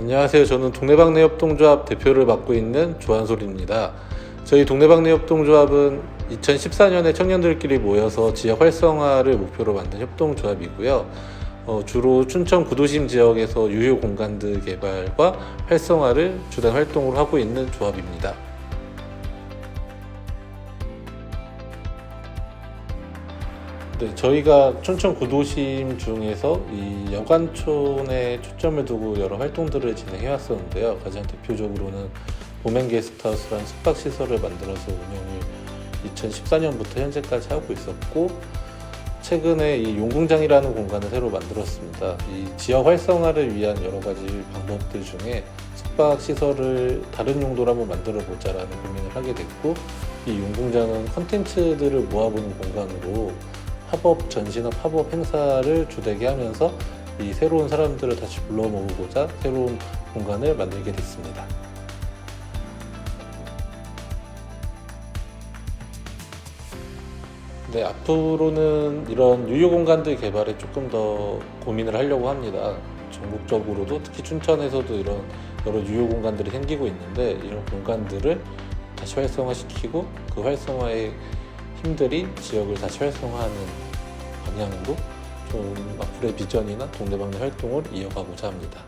안녕하세요. 저는 동네방네 협동조합 대표를 맡고 있는 조한솔입니다. 저희 동네방네 협동조합은 2014년에 청년들끼리 모여서 지역 활성화를 목표로 만든 협동조합이고요. 어, 주로 춘천 구도심 지역에서 유휴 공간들 개발과 활성화를 주된 활동으로 하고 있는 조합입니다. 네, 저희가 춘천 구도심 중에서 이 여관촌에 초점을 두고 여러 활동들을 진행해 왔었는데요. 가장 대표적으로는 보멘 게스트하우스라는 숙박시설을 만들어서 운영을 2014년부터 현재까지 하고 있었고 최근에 이 용궁장이라는 공간을 새로 만들었습니다. 이 지역 활성화를 위한 여러 가지 방법들 중에 숙박 시설을 다른 용도로 한번 만들어 보자라는 고민을 하게 됐고 이 용궁장은 컨텐츠들을 모아보는 공간으로 팝업 전시나 팝업 행사를 주되게 하면서 이 새로운 사람들을 다시 불러 모으고자 새로운 공간을 만들게 됐습니다. 네, 앞으로는 이런 유휴 공간들 개발에 조금 더 고민을 하려고 합니다. 전국적으로도 특히 춘천에서도 이런 여러 유휴 공간들이 생기고 있는데 이런 공간들을 다시 활성화시키고 그 활성화의 힘들이 지역을 다시 활성화하는 방향으로 좀 앞으로의 비전이나 동네방네 활동을 이어가고자 합니다.